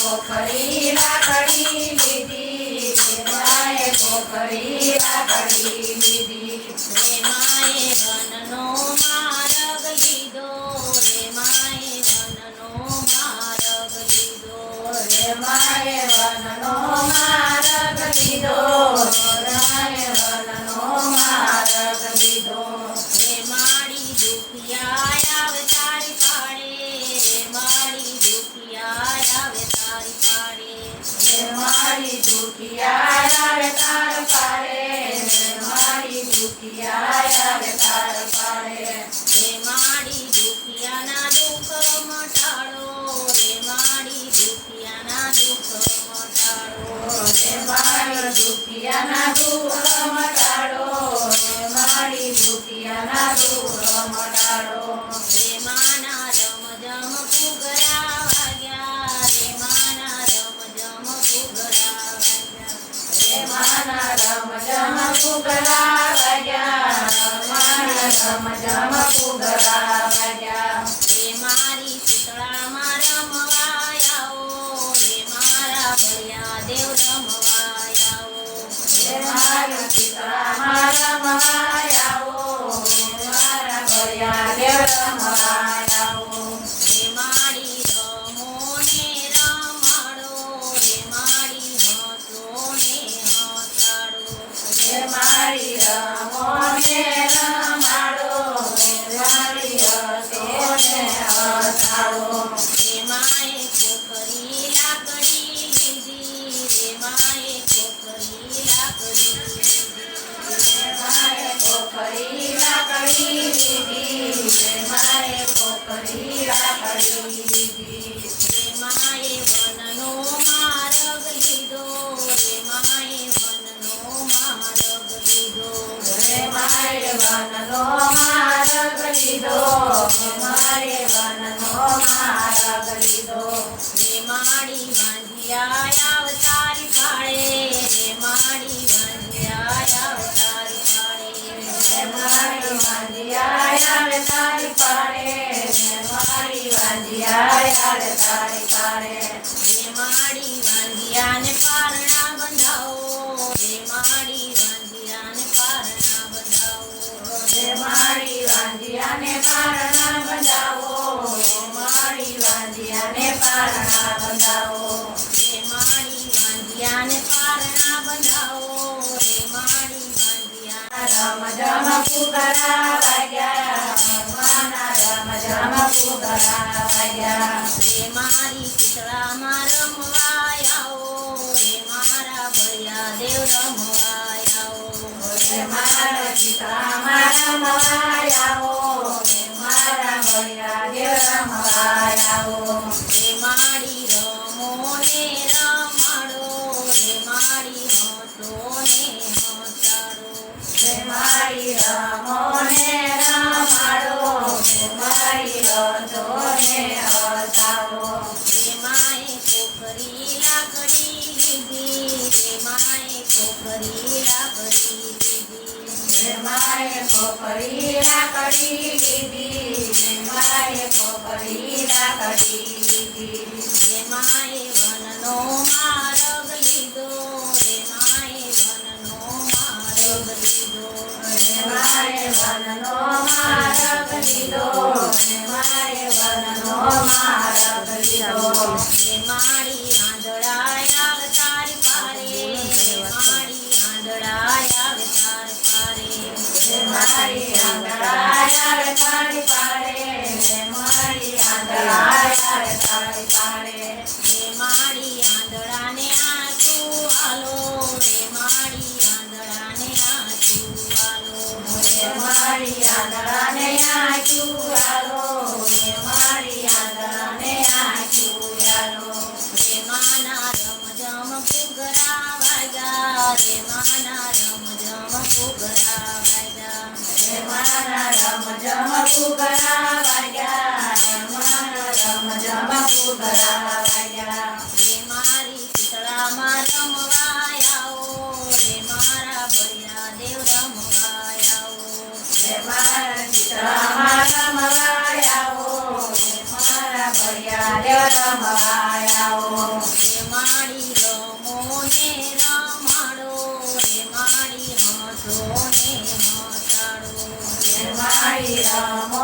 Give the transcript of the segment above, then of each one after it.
પોખરી રાખડી લીધી પોખરી રાખડી લીધી. મારી શીતળા મારા મવાયાઓ રે મારા ભૈયા દેવ રમવાયાઓ રે મારી શીતળા મારા મવાયાઓ મારા ભૈયા દેવ રમવાયા તારે તારે તારે. હે માડી વાંધિયાને પારણા બંધાવો. હે માડી વાંધિયાને પારણા બંધાવો. હે માડી વાંધિયાને પારણા બંધાવો. હે માડી વાંધિયાને પારણા બંધાવો. હે માડી વાંધિયાને પારણા બંધાવો. હે માડી વાંધિયા રમ રમ પુકારા. મારા પિતા મારા માયાઓ હે મારા મૈરા દેવરા માયાઓ હે મારી રમો ને રમાડો હે મારી હટો ને હટાડો હે મારી રમો ને રમાડો હે મારી હટો મારે પકડી રાખડી લીધી. ને મારે પકડી રાખડી લીધી. રે માએ વનનો માર્ગ લીધો. રે માએ લીધો. રે મારે જમ ફુગરા વાગ્યા રમણ રમ જમ ફુગરા વાગ્યા રે મારી શીતળામાં રમવાયાઓ રે મારા બળિયા દેવ રમવાયાઓ રે મારા શીતળામાં રમવાયાઓ મારી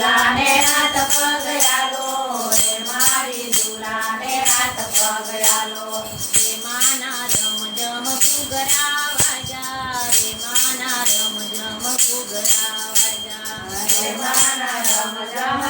દુલાને મારી દુલાને હાથ પગયાલો રે માના રમ જમ ઘુગરા વાજા રે માના રમ રે માના રમ